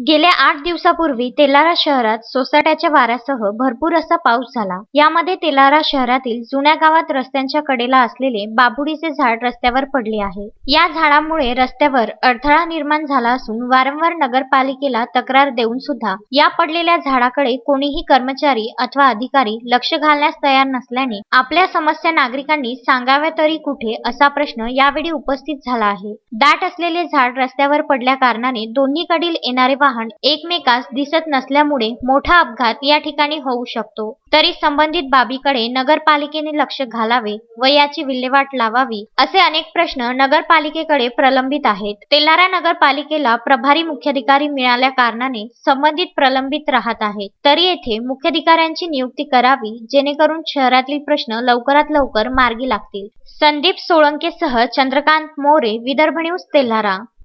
गेल्या आठ दिवसापूर्वी तेलारा शहरात सोसाट्याच्या वाऱ्यासह भरपूर असा पाऊस झाला. यामध्ये तेलारा शहरातील जुन्या गावात रस्त्यांच्या कडेला असलेले बाभुडीचे झाड रस्त्यावर पडले आहे. या झाडामुळे रस्त्यावर अडथळा निर्माण झाला असून वारंवार नगरपालिकेला तक्रार देऊन सुद्धा या पडलेल्या झाडाकडे कोणीही कर्मचारी अथवा अधिकारी लक्ष घालण्यास तयार नसल्याने आपल्या समस्या नागरिकांनी सांगाव्या तरी कुठे असा प्रश्न यावेळी उपस्थित झाला आहे. दाट असलेले झाड रस्त्यावर पडल्या कारणाने दोन्हीकडील येणारे वाहन एकमेकास दिसत नसल्यामुळे मोठा अपघात या ठिकाणी होऊ शकतो. तरी संबंधित बाबीकडे नगरपालिकेने लक्ष घालावे व याची विल्हेवाट लावावी असे अनेक प्रश्न नगरपालिकेकडे प्रलंबित आहेत. तेलारा नगरपालिकेला प्रभारी मुख्याधिकारी मिळाल्या कारणाने संबंधित प्रलंबित राहत आहेत तरी येथे मुख्याधिकाऱ्यांची नियुक्ती करावी जेणेकरून शहरातील प्रश्न लवकरात लवकर मार्गी लागतील. संदीप सोळंकेसह चंद्रकांत मोरे विदर्भ न्यूज तेल्हारा